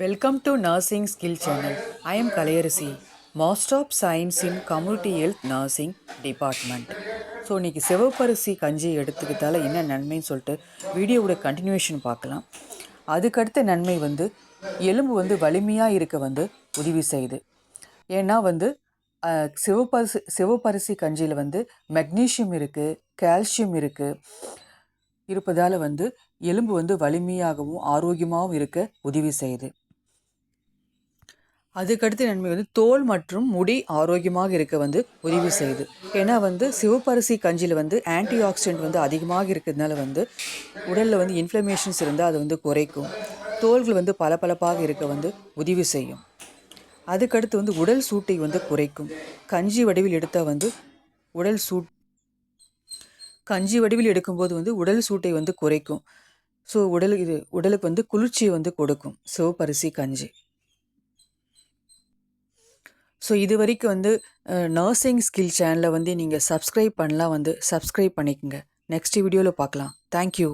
Welcome to nursing skill channel I am Kalaiyarasi master of science in community health nursing Department. So இன்றைக்கி சிவப்பரிசி கஞ்சி எடுத்துக்கிட்டால என்ன நன்மைன்னு சொல்லிட்டு வீடியோவோட கண்டினியூஷன் பார்க்கலாம். அதுக்கடுத்த நன்மை வந்து எலும்பு வந்து வலிமையாக இருக்க வந்து உதவி செய்யுது. ஏன்னா வந்து சிவப்பரிசி சிவப்பரிசி கஞ்சியில் வந்து மெக்னீஷியம் இருக்குது கால்சியம் இருக்குது இருப்பதால் வந்து எலும்பு வந்து வலிமையாகவும் ஆரோக்கியமாகவும் இருக்க உதவி செய்யுது. அதுக்கடுத்து நன்மை வந்து தோல் மற்றும் முடி ஆரோக்கியமாக இருக்க வந்து உதவி செய்யுது ஏன்னா வந்து சிவப்பரிசி கஞ்சியில் வந்து ஆன்டி ஆக்சிடென்ட் வந்து அதிகமாக இருக்கிறதுனால வந்து உடலில் வந்து இன்ஃப்ளமேஷன்ஸ் இருந்தால் அது வந்து குறைக்கும். தோல்கள் வந்து பளபளப்பாக இருக்க வந்து உதவி செய்யும். அதுக்கடுத்து வந்து உடல் சூட்டை வந்து குறைக்கும். கஞ்சி வடிவில் எடுத்தால் வந்து உடல் சூட் கஞ்சி வடிவில் எடுக்கும்போது வந்து உடல் சூட்டை வந்து குறைக்கும். ஸோ உடல் இது உடலுக்கு வந்து குளிர்ச்சியை வந்து கொடுக்கும். சிவப்பரிசி கஞ்சி. ஸோ இது வரைக்கும் வந்து நர்சிங் ஸ்கில் சேனலை வந்து நீங்கள் சப்ஸ்கிரைப் பண்ணலாம் வந்து சப்ஸ்கிரைப் பண்ணிக்கோங்க. நெக்ஸ்ட் வீடியோவில் பார்க்கலாம். தேங்க்யூ